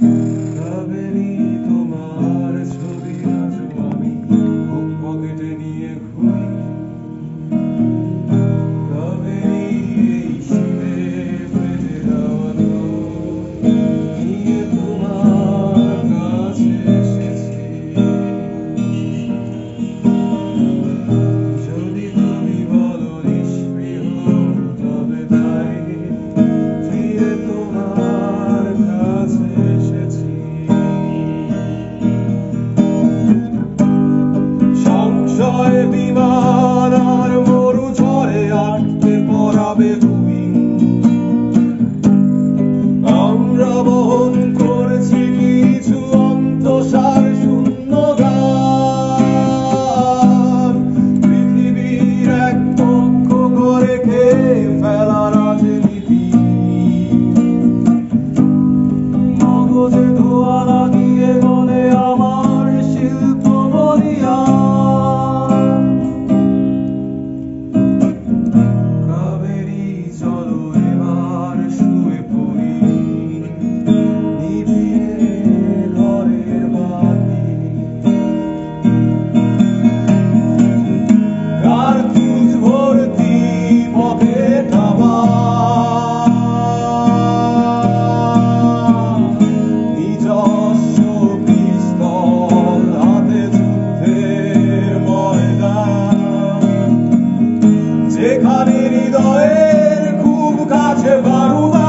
Haverei বিমান আর মরু ঝড়ে আটকে পড়াবে আমরা বহন করেছি কিছু অন্তঃসার পৃথিবীর এক পক্ষ করে খেয়ে ফেলা রাজনীতি। হৃদয়ের খুব কাছে বারুদ